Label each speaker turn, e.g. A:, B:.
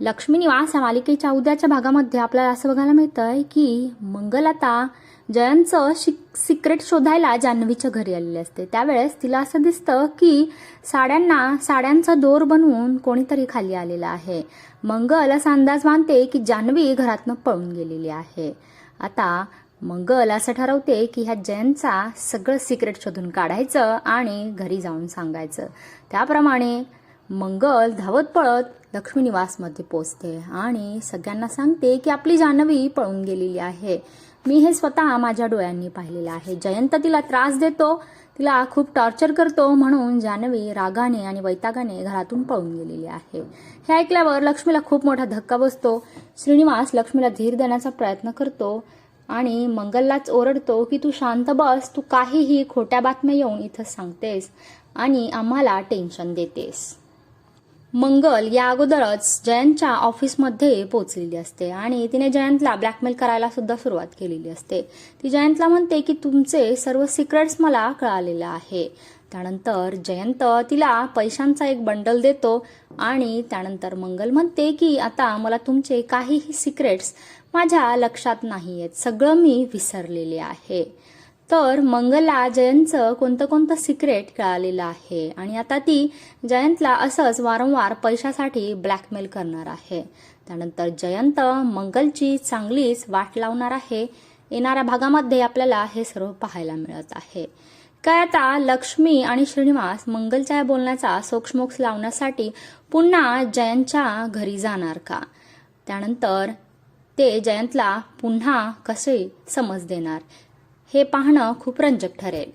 A: लक्ष्मी निवास या मालिकेच्या उद्याच्या भागामध्ये आपल्याला असं बघायला मिळतंय की मंगल आता जयंतचं शिक सिक्रेट शोधायला जान्हवीच्या घरी आलेली असते. त्यावेळेस तिला असं दिसतं की साड्यांना साड्यांचा दोर बनवून कोणीतरी खाली आलेला आहे. मंगल असा अंदाज मानते की जान्हवी घरातनं पळून गेलेली आहे. आता मंगल असं ठरवते की ह्या जयंतचा सगळं सिक्रेट शोधून काढायचं आणि घरी जाऊन सांगायचं. त्याप्रमाणे मंगल धावत पळत लक्ष्मीनिवासमध्ये पोचते आणि सगळ्यांना सांगते की आपली जान्हवी पळून गेलेली आहे. मी हे स्वतः माझ्या डोळ्यांनी पाहिलेलं आहे. जयंत तिला त्रास देतो तिला खूप टॉर्चर करतो म्हणून जान्हवी रागाने आणि वैतागाने घरातून पळून गेलेली आहे. हे ऐकल्यावर लक्ष्मीला खूप मोठा धक्का बसतो. श्रीनिवास लक्ष्मीला धीर देण्याचा प्रयत्न करतो आणि मंगललाच ओरडतो की तू शांत बस तू काहीही खोट्या बातम्या येऊन इथं सांगतेस आणि आम्हाला टेन्शन देतेस. मंगल या अगोदरच जयंतच्या ऑफिसमध्ये पोचलेली असते आणि तिने जयंतला ब्लॅकमेल करायला सुद्धा सुरुवात केलेली असते. ती जयंतला म्हणते की तुमचे सर्व सिक्रेट्स मला कळालेलं आहे. त्यानंतर जयंत तिला पैशांचा एक बंडल देतो आणि त्यानंतर मंगल म्हणते की आता मला तुमचे काहीही सिक्रेट्स माझ्या लक्षात नाही आहेत सगळं मी विसरलेले आहे. तर मंगला जयंतचं कोणतं कोणतं सिक्रेट कळालेलं आहे? आणि आता ती जयंतला असंच वारंवार पैशासाठी ब्लॅकमेल करणार आहे. त्यानंतर जयंत मंगलची चांगलीच वाट लावणार आहे. येणाऱ्या भागामध्ये आपल्याला हे सर्व पाहायला मिळत आहे. काय आता लक्ष्मी आणि श्रीनिवास मंगलच्या बोलण्याचा सोक्षमोक्ष लावण्यासाठी पुन्हा जयंतच्या घरी जाणार का? त्यानंतर ते जयंतला पुन्हा कसे समज देणार? हे पाहणं खूप रंजक ठरेल.